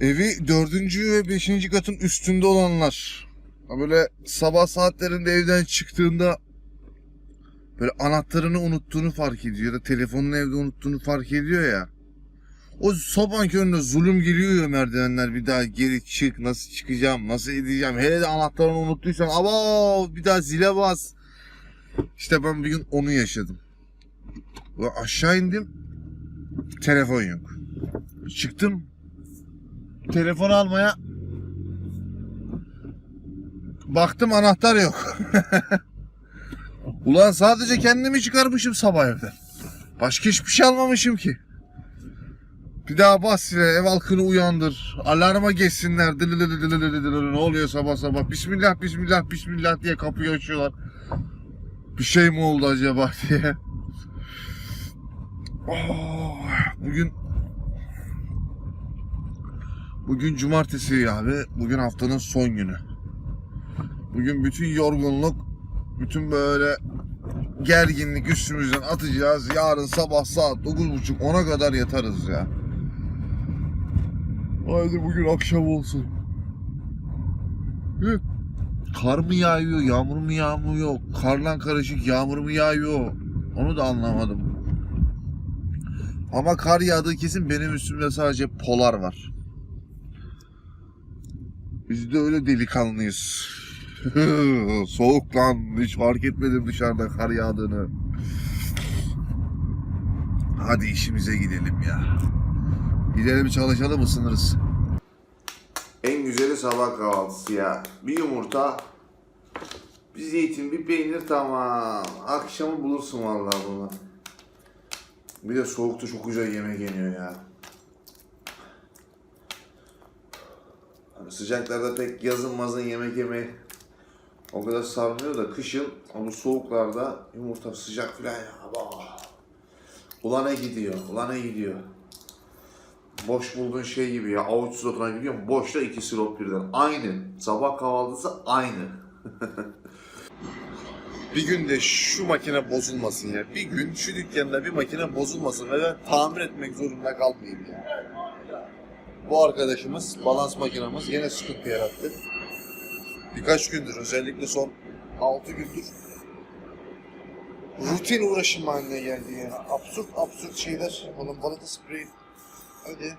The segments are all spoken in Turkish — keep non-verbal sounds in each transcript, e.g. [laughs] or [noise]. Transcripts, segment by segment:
Evi dördüncü ve beşinci katın üstünde olanlar. Böyle sabah saatlerinde evden çıktığında böyle anahtarını unuttuğunu fark ediyor ya da telefonunu evde unuttuğunu fark ediyor ya. O sabah köründe zulüm geliyor ya merdivenler bir daha geri çık nasıl çıkacağım nasıl edeceğim. Hele de anahtarını unuttuysan aba bir daha zile bas. İşte ben bir gün onu yaşadım. Ve aşağı indim telefon yok. Çıktım telefon almaya baktım anahtar yok. [laughs] Ulan sadece kendimi çıkarmışım sabah evden. Başka hiçbir şey almamışım ki. Bir daha bas yine ev halkını uyandır. Alarma geçsinler. Dili dili dili dili dili. Ne oluyor sabah sabah? Bismillah bismillah bismillah diye kapıyı açıyorlar. Bir şey mi oldu acaba [laughs] diye. Oh, bugün Bugün cumartesi abi. Bugün haftanın son günü. Bugün bütün yorgunluk, bütün böyle gerginlik üstümüzden atacağız. Yarın sabah saat 9.30 10'a kadar yatarız ya. Haydi bugün akşam olsun. Hı. Kar mı yağıyor, yağmur mu yağmıyor, karla karışık yağmur mu yağıyor? Onu da anlamadım. Ama kar yağdığı kesin benim üstümde sadece polar var. Biz de öyle delikanlıyız. [laughs] Soğuk lan. Hiç fark etmedim dışarıda kar yağdığını. Hadi işimize gidelim ya. Gidelim çalışalım ısınırız. En güzeli sabah kahvaltısı ya. Bir yumurta, bir zeytin, bir peynir tamam. Akşamı bulursun vallahi bunu. Bir de soğukta çok güzel yemek yeniyor ya. Sıcaklarda pek yazın mazın yemek yemeyi o kadar sarmıyor da kışın ama soğuklarda yumurta sıcak falan ya. Bah. Ulan ne gidiyor, ulan ne gidiyor. Boş bulduğun şey gibi ya avuç suratına gidiyor boşta iki sirop birden. Aynı. Sabah kahvaltısı aynı. [laughs] bir gün de şu makine bozulmasın ya. Bir gün şu dükkanda bir makine bozulmasın ve ben tamir etmek zorunda kalmayayım ya. Bu arkadaşımız, balans makinamız yine sıkıntı yarattı. Birkaç gündür, özellikle son 6 gündür rutin uğraşım haline geldi ya. Absürt absürt şeyler. Oğlum bana da sprey. Hadi.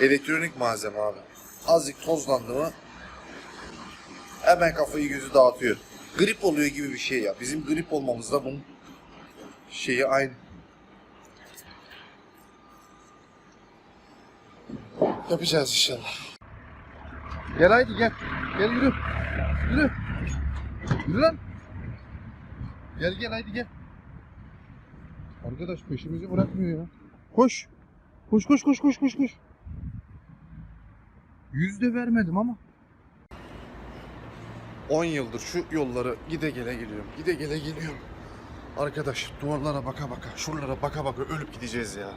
Elektronik malzeme abi. Azıcık tozlandı mı hemen kafayı gözü dağıtıyor. Grip oluyor gibi bir şey ya. Bizim grip olmamızda bunun şeyi aynı. Yapacağız inşallah. Gel haydi gel. Gel yürü. Yürü. Yürü lan. Gel gel haydi gel. Arkadaş peşimizi bırakmıyor ya. Koş. Koş koş koş koş koş koş. Yüz de vermedim ama. 10 yıldır şu yolları gide gele geliyorum. Gide gele geliyorum. Arkadaş duvarlara baka baka, şuralara baka baka ölüp gideceğiz ya.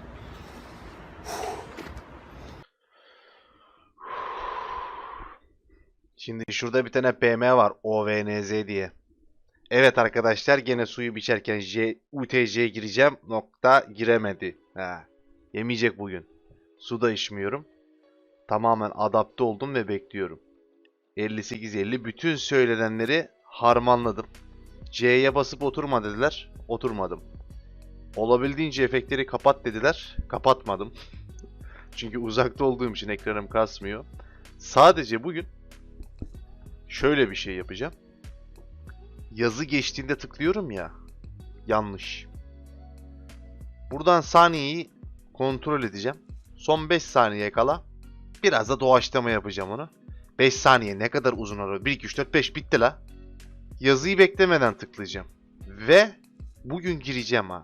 Şimdi şurada bir tane PM var. OVNZ diye. Evet arkadaşlar gene suyu biçerken J, UTC'ye gireceğim. Nokta giremedi. Ha. Yemeyecek bugün. Su da içmiyorum. Tamamen adapte oldum ve bekliyorum. 58-50 bütün söylenenleri harmanladım. C'ye basıp oturma dediler. Oturmadım. Olabildiğince efektleri kapat dediler. Kapatmadım. [laughs] Çünkü uzakta olduğum için ekranım kasmıyor. Sadece bugün şöyle bir şey yapacağım. Yazı geçtiğinde tıklıyorum ya. Yanlış. Buradan saniyeyi kontrol edeceğim. Son 5 saniye kala biraz da doğaçlama yapacağım onu. 5 saniye ne kadar uzun ara? 1 2 3 4 5 bitti la. Yazıyı beklemeden tıklayacağım. Ve bugün gireceğim ha.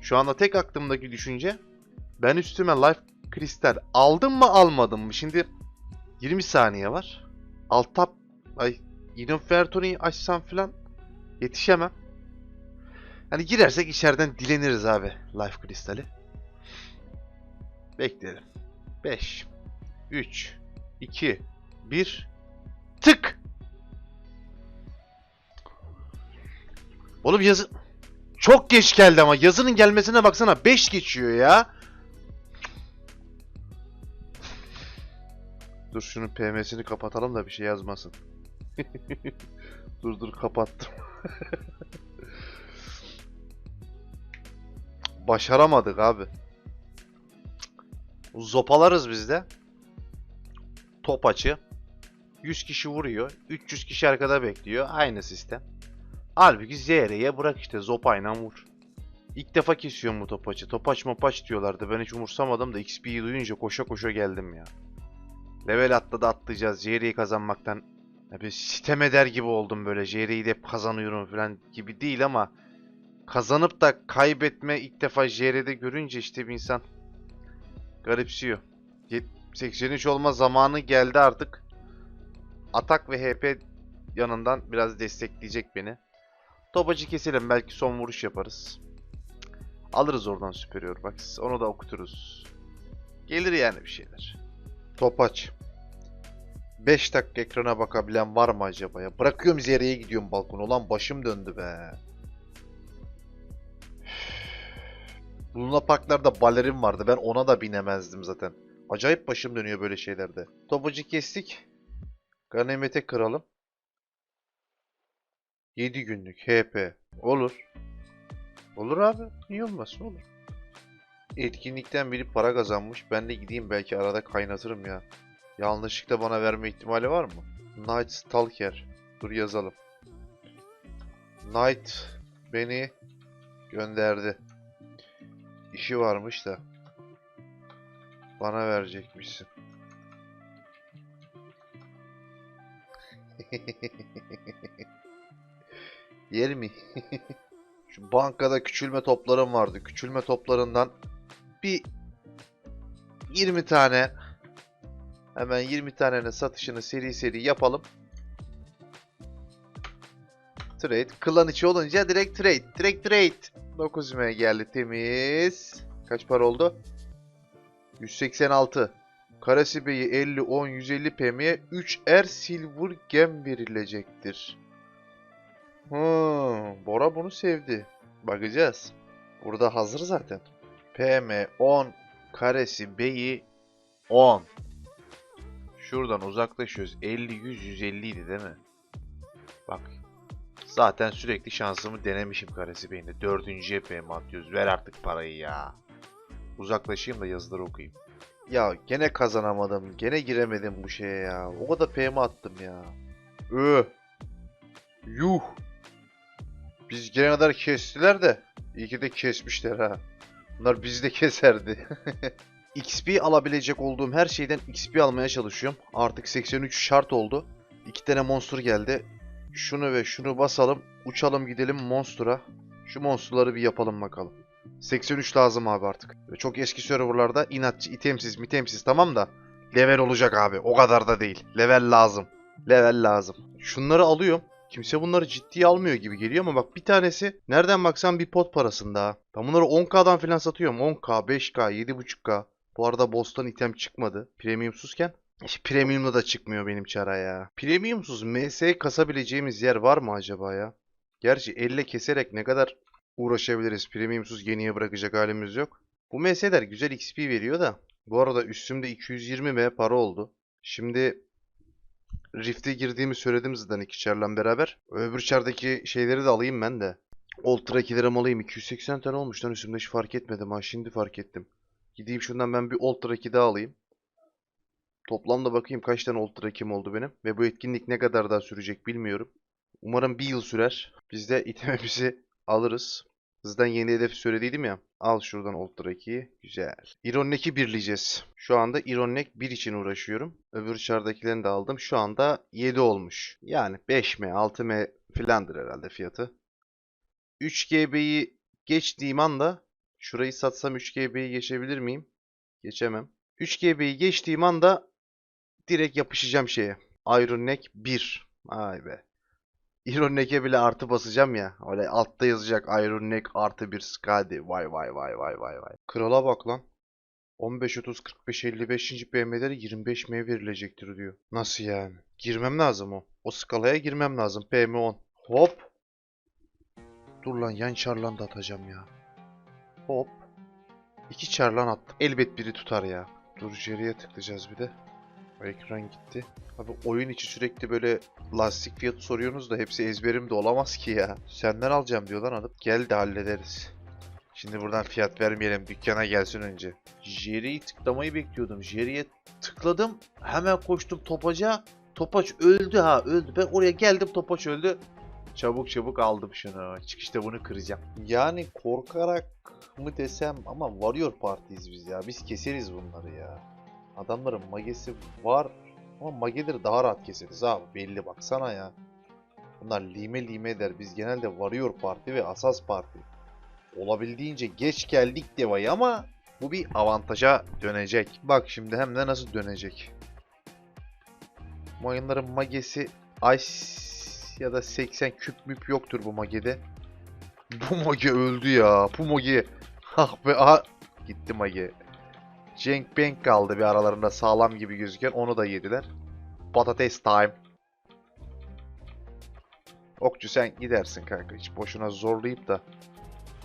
Şu anda tek aklımdaki düşünce ben üstüme life kristal aldım mı almadım mı? Şimdi 20 saniye var. Alt tab ay Infertori'yi açsam filan yetişemem. Hani girersek içeriden dileniriz abi life kristali. Bekleyelim. 5 3 2 1 Tık. Oğlum yazı Çok geç geldi ama yazının gelmesine baksana 5 geçiyor ya. Dur şunun PM'sini kapatalım da bir şey yazmasın. [laughs] dur dur kapattım. [laughs] Başaramadık abi. Zopalarız biz de. Top açı. 100 kişi vuruyor. 300 kişi arkada bekliyor. Aynı sistem. Halbuki ZR'ye bırak işte zopayla vur. İlk defa kesiyorum bu topaçı. Topaç mopaç diyorlardı. Ben hiç umursamadım da XP'yi duyunca koşa koşa geldim ya. Level atladı atlayacağız. JR'yi kazanmaktan bir sitem eder gibi oldum böyle. JR'yi de kazanıyorum falan gibi değil ama kazanıp da kaybetme ilk defa JR'de görünce işte bir insan garipsiyor. Yet- 83 olma zamanı geldi artık. Atak ve HP yanından biraz destekleyecek beni. Topacı keselim belki son vuruş yaparız. Alırız oradan superior bak onu da okuturuz. Gelir yani bir şeyler. Topaç. 5 dakika ekrana bakabilen var mı acaba ya? Bırakıyorum zereye gidiyorum balkona. Ulan başım döndü be. Luna Parklarda balerin vardı. Ben ona da binemezdim zaten. Acayip başım dönüyor böyle şeylerde. Topucu kestik. Ganimete kıralım. 7 günlük HP. Olur. Olur abi. Niye olmasın olur. Etkinlikten biri para kazanmış. Ben de gideyim belki arada kaynatırım ya. Yanlışlıkla bana verme ihtimali var mı? Night Stalker. Dur yazalım. Night beni gönderdi. İşi varmış da. Bana verecekmişsin. [laughs] Yer mi? [laughs] Şu bankada küçülme toplarım vardı. Küçülme toplarından bir 20 tane hemen 20 tanenin satışını seri seri yapalım. Trade. Klan içi olunca direkt trade. Direkt trade. 9 M geldi temiz. Kaç para oldu? 186. Karasi Bey'i 50, 10, 150 PM'ye 3 er silver gem verilecektir. Hmm, Bora bunu sevdi. Bakacağız. Burada hazır zaten. PM 10, karesi B'yi 10. Şuradan uzaklaşıyoruz. 50, 100, 150 idi değil mi? Bak. Zaten sürekli şansımı denemişim karesi beyinde. Dördüncüye PM atıyoruz. Ver artık parayı ya. Uzaklaşayım da yazıları okuyayım. Ya gene kazanamadım. Gene giremedim bu şeye ya. O kadar PM attım ya. Öh. Yuh. Biz gelene kadar kestiler de. İyi ki de kesmişler ha. Bunlar bizi de keserdi. [laughs] XP alabilecek olduğum her şeyden XP almaya çalışıyorum. Artık 83 şart oldu. İki tane monster geldi. Şunu ve şunu basalım. Uçalım gidelim monster'a. Şu monsterları bir yapalım bakalım. 83 lazım abi artık. Çok eski serverlarda inatçı, itemsiz, mitemsiz tamam da level olacak abi. O kadar da değil. Level lazım. Level lazım. Şunları alıyorum. Kimse bunları ciddiye almıyor gibi geliyor ama bak bir tanesi nereden baksan bir pot parasında ha. Ben bunları 10k'dan falan satıyorum. 10k, 5k, 7.5k. Bu arada boss'tan item çıkmadı. Premiumsuzken. İşte premium'da da çıkmıyor benim çara ya. Premiumsuz MS kasabileceğimiz yer var mı acaba ya? Gerçi elle keserek ne kadar uğraşabiliriz. Premiumsuz yeniye bırakacak halimiz yok. Bu MS'ler güzel XP veriyor da. Bu arada üstümde 220M para oldu. Şimdi Rift'e girdiğimi söyledim zaten iki çarla beraber. Öbür çardaki şeyleri de alayım ben de. Ultra 2'lerimi alayım. 280 tane olmuş lan üstümde hiç fark etmedim ha. Şimdi fark ettim. Gideyim şundan ben bir Ultra 2 daha alayım. Toplamda bakayım kaç tane Ultra 2'm oldu benim. Ve bu etkinlik ne kadar daha sürecek bilmiyorum. Umarım bir yıl sürer. Biz de [laughs] itemimizi alırız. Sizden yeni hedef söylediydim ya. Al şuradan Ultra 2'yi. Güzel. Ironek'i birleyeceğiz. Şu anda Ironek 1 için uğraşıyorum. Öbür çardakilerini de aldım. Şu anda 7 olmuş. Yani 5M, 6M filandır herhalde fiyatı. 3GB'yi geçtiğim anda şurayı satsam 3GB'yi geçebilir miyim? Geçemem. 3GB'yi geçtiğim anda direkt yapışacağım şeye. Iron Neck 1. Ay be. Iron Neck'e bile artı basacağım ya. Öyle altta yazacak Iron Neck artı 1 Skadi. Vay vay vay vay vay vay. Krala bak lan. 15, 30, 45, 55. BM'lere 25M verilecektir diyor. Nasıl yani? Girmem lazım o. O skalaya girmem lazım. PM10. Hop. Dur lan yan çarlan da atacağım ya. Hop. İki çarlan attım. Elbet biri tutar ya. Dur Jerry'e tıklayacağız bir de. Ekran gitti. Abi oyun içi sürekli böyle lastik fiyatı soruyorsunuz da hepsi ezberimde olamaz ki ya. Senden alacağım diyorlar alıp gel de hallederiz. Şimdi buradan fiyat vermeyelim dükkana gelsin önce. Jerry'i tıklamayı bekliyordum. Jerry'e tıkladım. Hemen koştum topaca. Topaç öldü ha öldü. Ben oraya geldim topaç öldü. Çabuk çabuk aldım şunu. Çıkışta bunu kıracağım. Yani korkarak mı desem ama Warrior Partiyiz biz ya. Biz keseriz bunları ya. Adamların magesi var ama mageleri daha rahat keseriz abi. Belli baksana ya. Bunlar lime lime eder. Biz genelde Warrior Parti ve Asas Parti. Olabildiğince geç geldik devayı ama bu bir avantaja dönecek. Bak şimdi hem de nasıl dönecek. Bu oyunların magesi Ice ya da 80 küp müp yoktur bu magede. Bu mage öldü ya. Bu mage. [laughs] Ah be aha. Gitti mage. Cenk Bank kaldı bir aralarında sağlam gibi gözüken. Onu da yediler. Patates time. Okçu sen gidersin kanka. Hiç boşuna zorlayıp da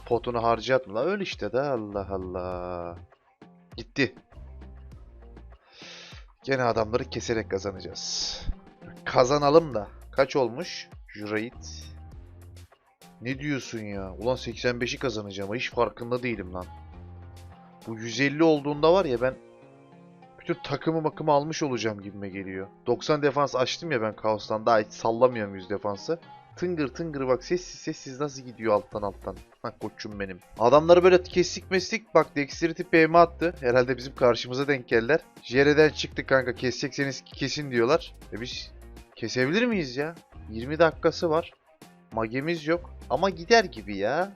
potunu harcatma. La öl işte de Allah Allah. Gitti. Gene adamları keserek kazanacağız. Kazanalım da. Kaç olmuş? Jurayit. Ne diyorsun ya? Ulan 85'i kazanacağım. Hiç farkında değilim lan. Bu 150 olduğunda var ya ben bütün takımı makımı almış olacağım gibime geliyor. 90 defans açtım ya ben Kaos'tan. Daha hiç sallamıyorum 100 defansı. Tıngır tıngır bak sessiz sessiz nasıl gidiyor alttan alttan. Ha koçum benim. Adamları böyle kesik mesik bak Dexterity PM attı. Herhalde bizim karşımıza denk geldiler. Jere'den çıktı kanka kesecekseniz kesin diyorlar. E biz kesebilir miyiz ya? 20 dakikası var. Magemiz yok. Ama gider gibi ya.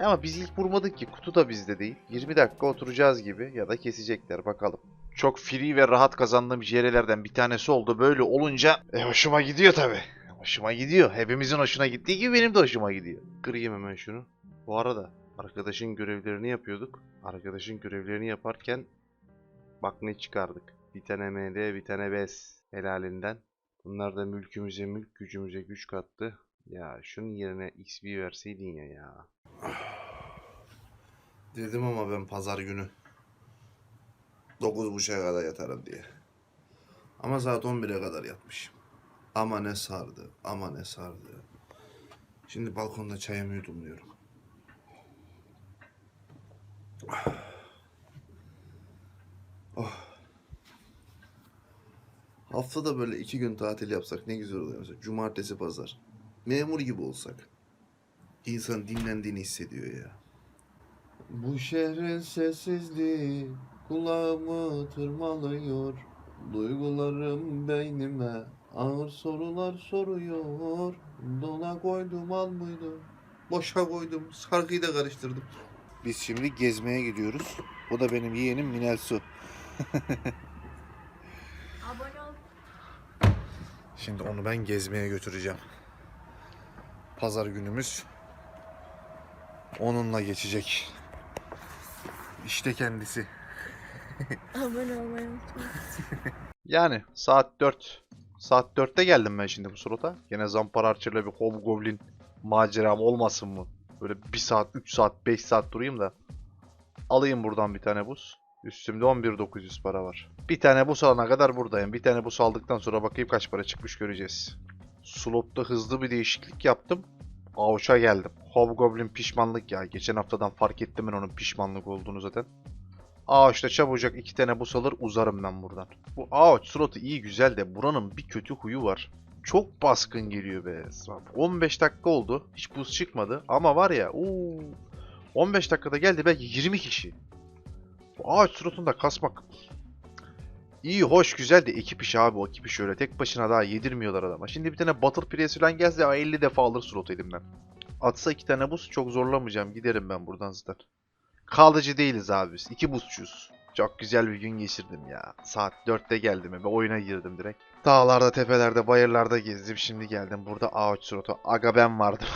Ama biz ilk vurmadık ki. Kutu da bizde değil. 20 dakika oturacağız gibi. Ya da kesecekler bakalım. Çok free ve rahat kazandığım jerelerden bir tanesi oldu. Böyle olunca e, hoşuma gidiyor tabi. Hoşuma gidiyor. Hepimizin hoşuna gittiği gibi benim de hoşuma gidiyor. Kırayım hemen şunu. Bu arada arkadaşın görevlerini yapıyorduk. Arkadaşın görevlerini yaparken bak ne çıkardık. Bir tane MD, bir tane BES helalinden. Bunlar da mülkümüze mülk, gücümüze güç kattı. Ya şunun yerine XP verseydin ya ya. [sighs] Dedim ama ben pazar günü 9.30'a kadar yatarım diye. Ama saat 11'e kadar yatmışım. Ama ne sardı, ama ne sardı. Şimdi balkonda çayımı yudumluyorum. [sighs] Oh. Haftada böyle iki gün tatil yapsak ne güzel oluyor mesela. Cumartesi, pazar. Memur gibi olsak. İnsan dinlendiğini hissediyor ya. Bu şehrin sessizliği kulağımı tırmalıyor. Duygularım beynime ağır sorular soruyor. Dona koydum al mıydım? Boşa koydum. Şarkıyı da karıştırdım. Biz şimdi gezmeye gidiyoruz. Bu da benim yeğenim Minel Su. [laughs] Abone ol. Şimdi onu ben gezmeye götüreceğim. Pazar günümüz onunla geçecek. İşte kendisi. [laughs] Abone olmayı unutma. Yani saat 4. Saat 4'te geldim ben şimdi bu slota. Yine Zampara Archer'la bir Hobgoblin maceram olmasın mı? Böyle 1 saat, 3 saat, 5 saat durayım da. Alayım buradan bir tane buz. Üstümde 11.900 para var. Bir tane buz alana kadar buradayım. Bir tane buz aldıktan sonra bakayım kaç para çıkmış göreceğiz. Slotta hızlı bir değişiklik yaptım. Avuç'a geldim. Hobgoblin pişmanlık ya. Geçen haftadan fark ettim ben onun pişmanlık olduğunu zaten. Ağaçta çabucak iki tane bus alır uzarım ben buradan. Bu ağaç slotu iyi güzel de buranın bir kötü huyu var. Çok baskın geliyor be. 15 dakika oldu. Hiç buz çıkmadı. Ama var ya uuu, 15 dakikada geldi belki 20 kişi. Bu ağaç slotunda kasmak iyi, hoş, güzel de ekip işi abi o ekip işi öyle. Tek başına daha yedirmiyorlar adama. Şimdi bir tane Battle Press falan gelse 50 defa alır slotu elimden. Atsa iki tane buz çok zorlamayacağım. Giderim ben buradan zaten. Kalıcı değiliz abi biz. İki buzçuyuz. Çok güzel bir gün geçirdim ya. Saat 4'te geldim eve. Oyuna girdim direkt. Dağlarda, tepelerde, bayırlarda gezdim. Şimdi geldim. Burada ağaç suratı. Aga ben vardım.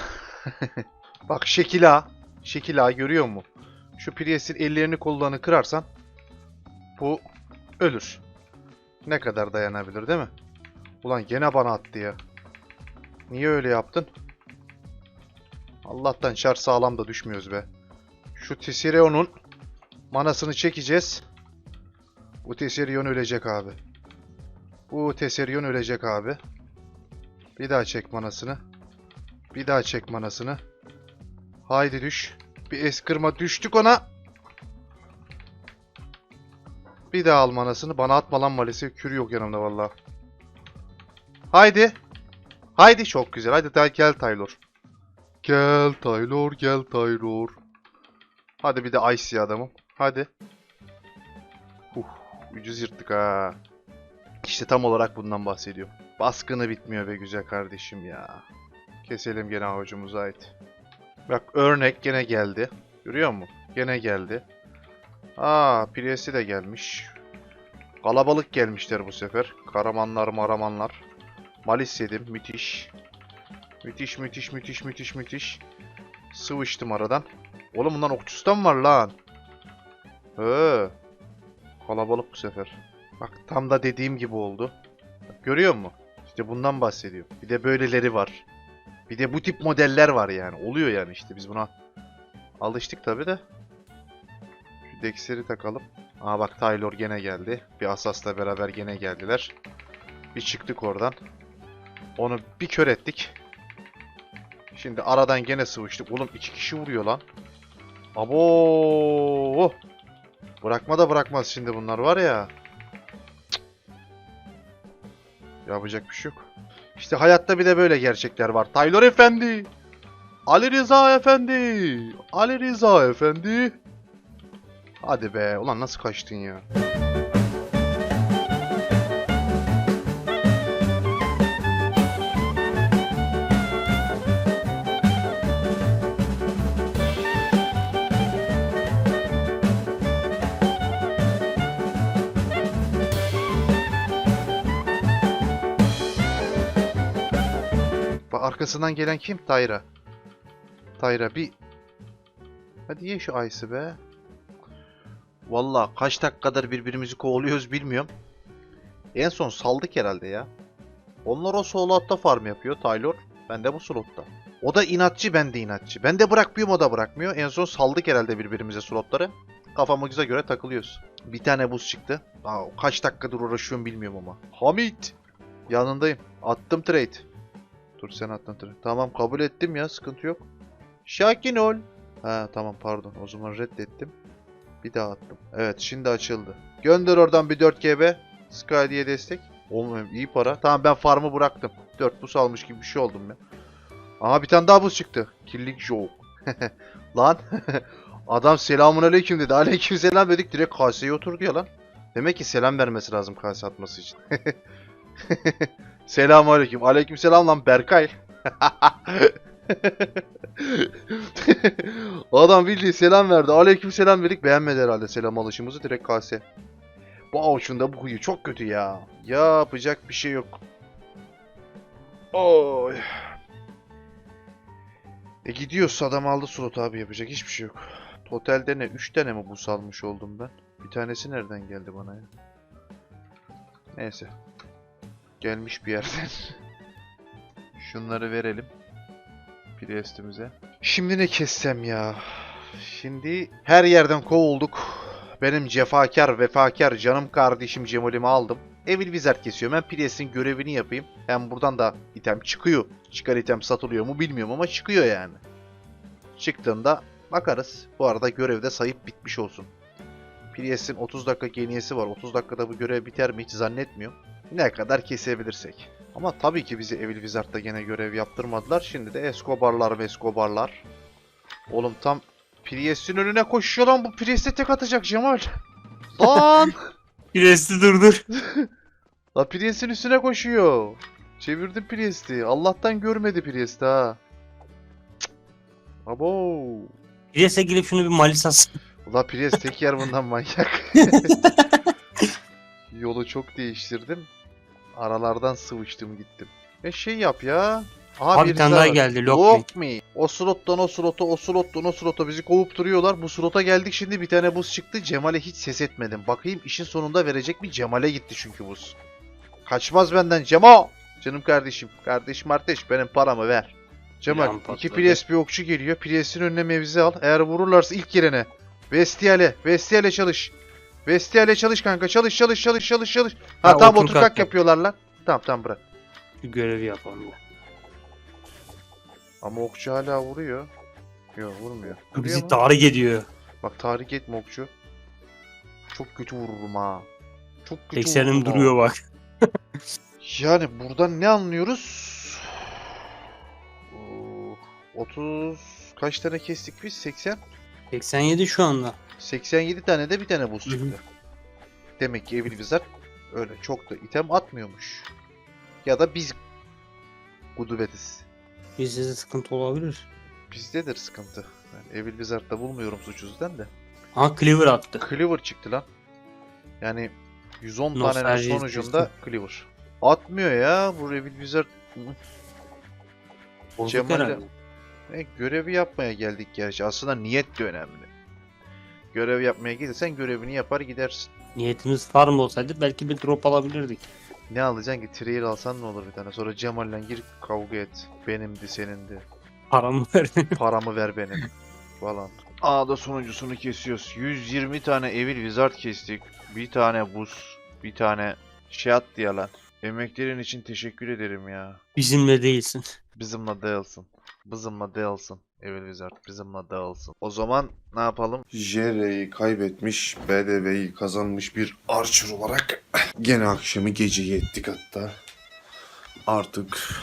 [laughs] Bak şekil A. Şekil A görüyor mu? Şu Prius'in ellerini kollarını kırarsan bu ölür. Ne kadar dayanabilir değil mi? Ulan gene bana attı ya. Niye öyle yaptın? Allah'tan çar sağlam da düşmüyoruz be. Şu Tisirion'un manasını çekeceğiz. Bu Tisirion ölecek abi. Bu Teserion ölecek abi. Bir daha çek manasını. Bir daha çek manasını. Haydi düş. Bir eskırma düştük ona. Bir daha al manasını. Bana atma lan maalesef. Kür yok yanımda valla. Haydi. Haydi çok güzel. Haydi gel Taylor. Gel Taylor gel Taylor. Hadi bir de Icy adamım. Hadi. Uh, ucuz yırttık ha. İşte tam olarak bundan bahsediyorum. Baskını bitmiyor be güzel kardeşim ya. Keselim gene avucumuza ait. Bak örnek gene geldi. Görüyor musun? Gene geldi. Aa Prius'i de gelmiş. Kalabalık gelmişler bu sefer. Karamanlar maramanlar. Malis yedim. Müthiş. Müthiş müthiş müthiş müthiş müthiş. Sıvıştım aradan. Oğlum bundan okçusu da mı var lan? He. Kalabalık bu sefer. Bak tam da dediğim gibi oldu. Bak, görüyor musun? İşte bundan bahsediyor. Bir de böyleleri var. Bir de bu tip modeller var yani. Oluyor yani işte biz buna alıştık tabi de. Şu Dexter'i takalım. Aa bak Taylor gene geldi. Bir Asas'la beraber gene geldiler. Bir çıktık oradan. Onu bir kör ettik. Şimdi aradan gene sıvıştık. Oğlum iki kişi vuruyor lan. Abo! Bırakma da bırakmaz şimdi bunlar var ya. Cık. Yapacak bir şey yok. İşte hayatta bir de böyle gerçekler var. Taylor Efendi! Ali Rıza Efendi! Ali Rıza Efendi! Hadi be. Ulan nasıl kaçtın ya? Bak arkasından gelen kim? Tayra. Tayra bir... Hadi ye şu Ice'ı be. Valla kaç dakikadır birbirimizi kovalıyoruz bilmiyorum. En son saldık herhalde ya. Onlar o slotta farm yapıyor Taylor. Ben de bu slotta. O da inatçı ben de inatçı. Ben de bırakmıyorum o da bırakmıyor. En son saldık herhalde birbirimize slotları. Kafamıza göre takılıyoruz. Bir tane buz çıktı. Aa, kaç dakikadır uğraşıyorum bilmiyorum ama. Hamit! Yanındayım. Attım trade. Dur sen attın trade. Tamam kabul ettim ya sıkıntı yok. Şakin ol. Ha tamam pardon o zaman reddettim. Bir daha attım. Evet şimdi açıldı. Gönder oradan bir 4 GB. Sky diye destek. Oğlum iyi para. Tamam ben farmı bıraktım. 4 buz almış gibi bir şey oldum ya. Aha bir tane daha buz çıktı. Killing Joe. [laughs] lan. [laughs] Adam selamun aleyküm dedi. Aleyküm selam dedik. Direkt kaseye oturdu ya lan. Demek ki selam vermesi lazım kase atması için. [laughs] Selamun aleyküm. Aleyküm selam lan Berkay. [laughs] Adam bildiği selam verdi. Aleyküm selam verdik. Beğenmedi herhalde selam alışımızı. Direkt kase. Bu avuçunda bu huyu çok kötü ya. Yapacak bir şey yok. Oy. E gidiyorsa adam aldı slot abi yapacak hiçbir şey yok. Totalde ne? 3 tane mi bu salmış oldum ben? Bir tanesi nereden geldi bana ya? Neyse. Gelmiş bir yerden. [laughs] Şunları verelim. Priest'imize. Şimdi ne kessem ya? Şimdi her yerden kovulduk. Benim cefakar, vefakar canım kardeşim Cemal'imi aldım. Evil Wizard kesiyorum. Ben Priest'in görevini yapayım. Hem buradan da item çıkıyor. Çıkar item satılıyor mu bilmiyorum ama çıkıyor yani. Çıktığında bakarız. Bu arada görevde sayıp bitmiş olsun. Priest'in 30 dakika geniyesi var. 30 dakikada bu görev biter mi hiç zannetmiyorum. Ne kadar kesebilirsek. Ama tabii ki bizi Evil Wizard'da gene görev yaptırmadılar. Şimdi de Escobar'lar ve Escobar'lar. Oğlum tam Priest'in önüne koşuyor lan bu Priest'e tek atacak Cemal. [laughs] Lan! Piresti durdur. [laughs] La Priest'in üstüne koşuyor. Çevirdim Priest'i. Allah'tan görmedi Priest ha. Abo. Pireste gelip şunu bir malis atsın. Ula [laughs] Priest tek yer bundan manyak. Yolu çok değiştirdim. Aralardan sıvıştım gittim. E şey yap ya. Aha, Abi bir tane daha geldi. Lock me. Lock me. O slottan o slota, o slottan o slota bizi kovup duruyorlar. Bu slota geldik şimdi bir tane buz çıktı. Cemal'e hiç ses etmedim. Bakayım işin sonunda verecek mi? Cemal'e gitti çünkü buz. Kaçmaz benden Cemal. Canım kardeşim. Kardeşim kardeş benim paramı ver. Cemal iki. Priest bir okçu geliyor. Priest'in önüne mevzi al. Eğer vururlarsa ilk yerine. Vestiyale. Vestiyale çalış. Vestiyale çalış kanka. Çalış çalış çalış çalış çalış. Ha, Ha, tamam otur oturkak kalk yap. yapıyorlar lan. Tamam tamam bırak. Şu görevi yapalım. ya. Ama okçu hala vuruyor. Yok vurmuyor. Vuruyor Bizi mu? tahrik ediyor. Bak tahrik etme okçu. Çok kötü vururum ha. Çok kötü vururum Eksenim ha. duruyor bak. [laughs] Yani buradan ne anlıyoruz? Oo, 30 kaç tane kestik biz? 80? 87 şu anda. 87 tane de bir tane buz Hı hı. çıktı. Demek ki Evil Wizard öyle çok da item atmıyormuş. Ya da biz gudubetiz. Bizde de sıkıntı olabilir. Bizdedir sıkıntı. Yani Evil Wizard'da bulmuyorum suç yüzden de. Aha Cleaver attı. Cleaver çıktı lan. Yani 110 tanenin Nostalji sonucunda Cleaver. Atmıyor ya bu Evil Wizard. Hı. Cemal'le-. E, görevi yapmaya geldik gerçi. Aslında niyet de önemli. Görev yapmaya gelirsen görevini yapar gidersin. Niyetimiz farm olsaydı belki bir drop alabilirdik. Ne alacaksın ki? Trail alsan ne olur bir tane. Sonra Cemal'le gir kavga et. Benimdi senindi. Paramı verdi. [laughs] Paramı ver benim. Falan. A'da sonuncusunu kesiyoruz. 120 tane Evil Wizard kestik. Bir tane buz. Bir tane şey attı ya lan. Emeklerin için teşekkür ederim ya. Bizimle değilsin. Bizimle dağılsın. Bizimle dağılsın. Evil Wizard bizimle dağılsın. O zaman ne yapalım? JR'yi kaybetmiş, BDV'yi kazanmış bir Archer olarak [clears throat] gene akşamı geceyi ettik hatta. Artık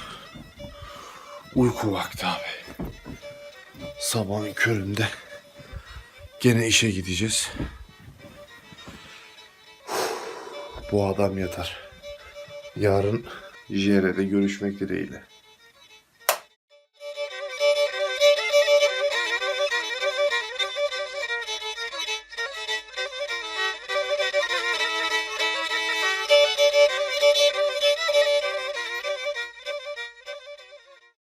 uyku vakti abi. Sabahın köründe gene işe gideceğiz. Bu adam yatar. Yarın JR'de görüşmek dileğiyle.